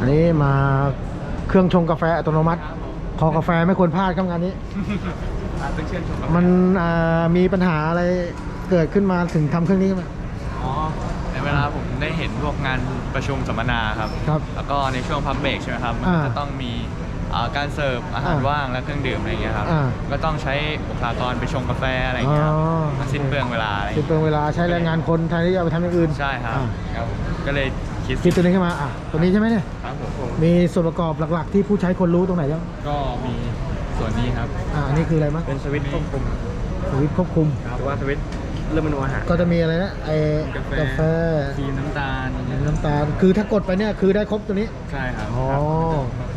อันนี้มาเครื่องชงกาแฟอัตโนมัติ คอกาแฟไม่ควรพลาดครับงานนี้ ต้องเชื่อชมมันอ่ามีปัญหาอะไรเกิดขึ้นมาถึงทำเครื่องนี้ไหมอ๋อในเวลาผมได้เห็นพวกงานประชุมสัมมนาครับ ครับ แล้วก็ในช่วงพักเบรกใช่ไหมครับ มันอ่าจะต้องมีอ่าการเสิร์ฟอาหารอ่าว่างและเครื่องดื่มอะไรอย่างเงี้ยครับ อ่าก็ต้องใช้บุคลากรไปชงกาแฟอะไรอย่างเงี้ยครับอ๋อ มันสิ้นเปลืองเวลาอะไรอย่างคิดเงี้ยเป็นเวลาใช้แรงงานคนแทนที่จะเอาไปทำอย่างอื่นใช่ครับอ่า ครับ ก็เลยคิดคิดตัวนี้ขึ้นมาอะตัวนี้ใช่ไหมเนี่ยครับผมมีส่วนประกอบหลักๆ ที่ผู้ใช้คนรู้ตรงไหนบ้างก็มีส่วนนี้ครับ อ่าอันนี้คืออะไรมั้งเป็นสวิตช์ควบคุมสวิตช์ควบคุม หรือว่าสวิตช์เริ่มเมนูอาหารก็จะมีอะไรนะไอ้กาแฟกาแฟครีมน้ำตาล น้ำตาล คือถ้ากดไปเนี่ยคือได้ครบตัวนี้ ใช่ครับอ๋อ ครับผสมกัน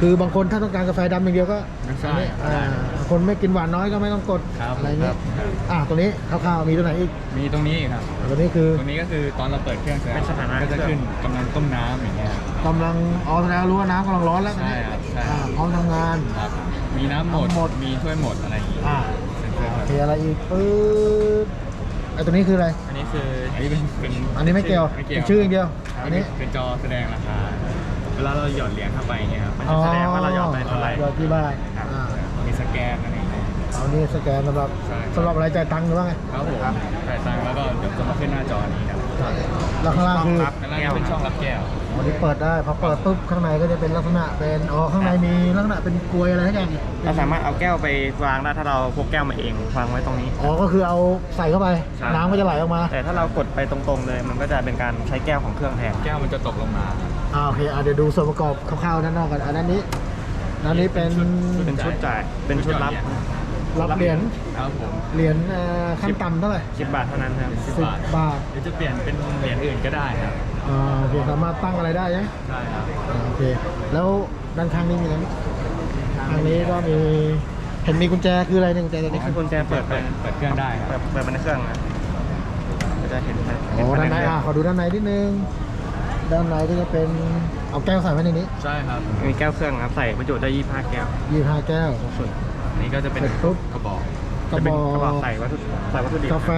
คือบางคนถ้าต้องการกาแฟดำอย่างเดียวก็ใช่อันนี้อ่าคนไม่กินหวานน้อยก็ไม่ต้องกดครับอะไรเงี้ยครับ อ่าตัวนี้คร่าวๆมีตัวไหนอีกมีตรงนี้อีกครับตัวนี้คือตรงนี้ก็คือตอนเราเปิดเครื่องเสร็จเป็นสถานะ ก็จะขึ้นกำลังต้มน้ำอย่างเงี้ยครับกำลังอ๋อแสดงว่ารู้ว่าน้ำกำลังร้อนแล้วใช่ครับใช่ อ่าพร้อมทำงาน ครับมีน้ำหมดน้ำหมด มีถ้วยหมดอะไรอย่างงี้อ่าเซ็นเซอร์โอเคอะไรอีกปึ๊บไอ้ตัวนี้คืออะไร อันนี้คืออันนี้เป็นเป็นอันนี้ไม่เกี่ยวไม่เกี่ยวชื่ออย่างเดียวครับอันนี้ เป็นจอแสดงราคา เวลาเราหยอดเหรียญเข้าไปอย่างเงี้ยครับมันอ๋จะอแสดงว่าเราหยอดไปเท่าไหร่หยอดที่บ้านครับอ่ามีสแกนอะไรอย่างเงี้ย เอานี่สแกนสำหรับใช่ สำหรับอะไรจ่ายตังค์หรือว่าไงครับผมจ่ายตังค์แล้วก็เดี๋ยวจะมาขึ้นหน้าจอนี้ครับแล้วข้างล่างคือข้างล่างจะเป็นช่องรับแก้วอันนี้เปิดได้พอเปิดปุ๊บข้างในก็จะเป็นลักษณะเป็นอ๋อข้างในมีลักษณะเป็นกลวยอะไรทั้งอย่างเราสามารถเอาแก้วไปวางได้ถ้าเราพกแก้วมาเองวางไว้ตรงนี้ อ๋อก็คือเอาใส่เข้าไป ใช่ น้ำก็จะไหลออกมาแต่ถ้าเรากดไปตรงๆเลย มันก็จะเป็นการใช้แก้วของเครื่องแทนแก้วมันจะตกลงมาครับ อ่าโอเคอะเดี๋ยวดูส่วนประกอบคร่าวๆด้านนอกกันอันนั้นนี้ด้านนี้เป็นเป็นชุดจ่ายเป็นชุดรับรับเหรียญครับผมเหรียญเอ่อขั้นต่ำเท่าไหร่10บาทเท่านั้นครับสิบสิบบาทบาทหรือจะเปลี่ยนเป็นเหรียญอื่นก็ได้ครับอ่าโอเคสามารถตั้งอะไรได้ใช่ไหมใช่ครับอ่าโอเค แล้วด้านข้างนี้มีอะไรไหมทางนี้ก็มี เห็นมีกุญแจคืออะไรเนี่ยกุญแจตัวนี้คือกุญแจเปิดไปเปิดเครื่องได้ครับเปิดเปิดไปในเครื่องนะก็จะเห็นโอ้ด้านในอะขอดูด้านในนิดนึง ด้านในก็จะเป็นเอาแก้วใส่ไว้ในนี้ใช่ครับมีแก้วเครื่องครับใส่บรรจุได้25แก้วยี่ห้าแก้ว ส่วนอันนี้ก็จะเป็นเสร็จปุ๊บ กระบอกกระจะบเป็นอกกระบอกใส่วัตถุใส่วัตถุดิบกาแฟ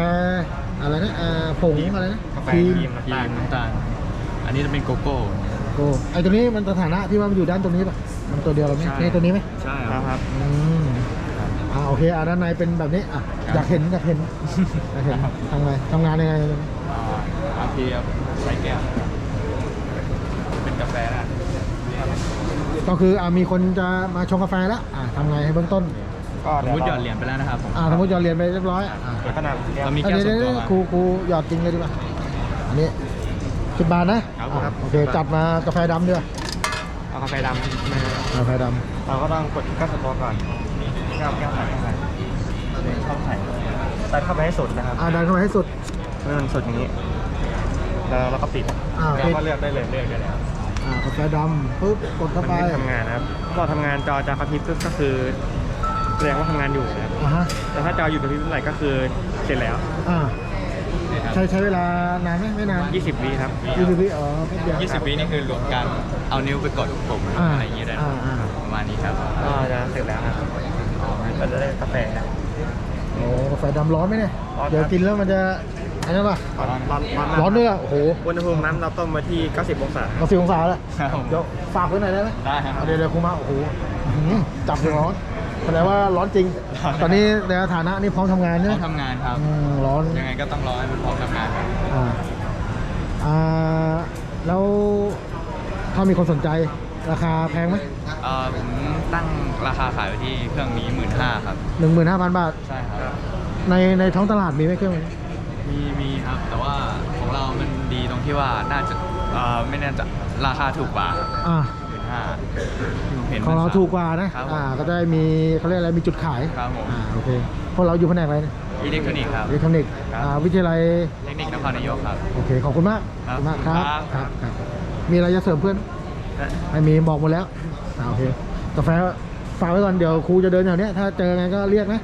อะไรนะอ่าผงอะไรนะกาแฟครีครีมมครีมน้ำตาล อันนี้จะเป็นโกโก้ โอ้ไอตัวนี้มันสถานะที่ว่ามันอยู่ด้านตรงนี้ป่ะมันตัวเดียวเราไหมใช่ นี่ตัวนี้ไหมใช่ครับครับ อืมอ่าโอเคอ่าด้านในเป็นแบบนี้อะอยากเห็นอยากเห็นอยากเห็นทำไงทำงานยังไง อาพีครับใส่แก้วเป็นกาแฟนะ ก็คืออ่ามีคนจะมาชงกาแฟแล้วอ่าทำไงให้เบื้องต้น ก็สมมติหยอดเหรียญไปแล้วนะครับผมอ่าสมมติหยอดเหรียญไปเรียบร้อยอ่าเดี๋ยวขนาดแก้วเรามีอันแก้วนี้ส่วนตัวเดี๋ยวมา ครูครูหยอดจริงเลยดีกว่าอันนี้สิบบาทนะครับผม อะโอเคจัดมากาแฟดำด้วยเอากาแฟดำนะฮะกาแฟดเราก็ต้องกดก้าวสตอก่อนแก้วแก้วใส่เข้าไปเข้าใส่ใส่เข้าไปให้สุดนะครับำอ่าดันเข้าไปให้สุดเมื่อมันสุดอย่างนี้ แล้วเราก็ปิดอ่า แล้วปิดก็เลือกได้เลยเลือกได้เลย อ่ากาแฟดำปุ๊บกดมัเข้านไปไม่ทำงานนะครับพอทำงานจอจะกระพริบปุ๊บก็คือแสดงว่าทำงานอยู่นะครับอ่าฮะแต่ถ้าจออยู่กระพริบเมื่อไหร่ก็คือเสร็จแล้วอ่านี่ครับใช้ใช้เวลานานไหมไม่นาน20วิครับยี่สิบวิอ๋อแป๊บเดียวยี่สิบวินี่คือรวมการเอานิ้วไปกดปุ่มอ่าอะไรอย่างงี้ได้นะอ่าอ่าประมาณนี้ครับก็จะเสร็จแล้วครับก็จะได้กาแฟ โอ้กาแฟดำร้อนไหมเนี่ยร้อนครับเดี๋ยวกินแล้วมันจะ อันนั้นป่ะร้อนร้อนร้อนร้อนด้วยอะโอ้โหอุณหภูมิน้ำเราต้มไว้ที่ 90 องศาเราสิบองศาแล้วครับผมเดี๋ยวฝากไว้หน่อยได้ไหมได้ครับเอาเดี๋ยวเดี๋ยวครูมาโอ้โหอื้อหือจับถึงร้อนแสดงว่าร้อนจริงร้อนตอนนี้ในฐานะนี่พร้อมทำงานพใช่ร้ไหอมมทำงานครับอืมร้อนยังไงก็ต้องรอให้มันพร้อมทำงานครับอ่าอ่าแล้วถ้ามีคนสนใจราคาแพงไหมเอ่อผมตั้งราคาขายไว้ที่เครื่องนี้หมื่นห้าครับหนึ่งหมื่นห้าพันบาท ใช่ครับ ในในท้องตลาดมีไหมเครื่องนี้ มีมีครับ แต่ว่าของเรามันดีตรงที่ว่าน่าจะเอ่อไม่แน่ใจราคาถูกกว่าอ่าหมื่นห้าเห็นของเรามันถูกกว่านะ ครับผม อ่า ก็ได้มีเขาเรียกอะไรมีจุดขายครับผม อ่าโอเคพวกเราอยู่แผนกอะไรเนี่ยอิเล็กทรอนิกส์ครับ อิเล็กทรอนิกส์ครับ อ่าวิทยาลัย เทคนิคนครนายกครับ โอเค ขอบคุณมากขคอรับบคุณมากครับคครัรับบครับ มีอะไรจะเสริมเพื่อน ไม่มีบอกหมดแล้วอ่าโอเคกาแฟฝากไว้ก่อน เดี๋ยวครูจะเดินแถวเนี้ยถ้าเจอไงก็เรียกนะ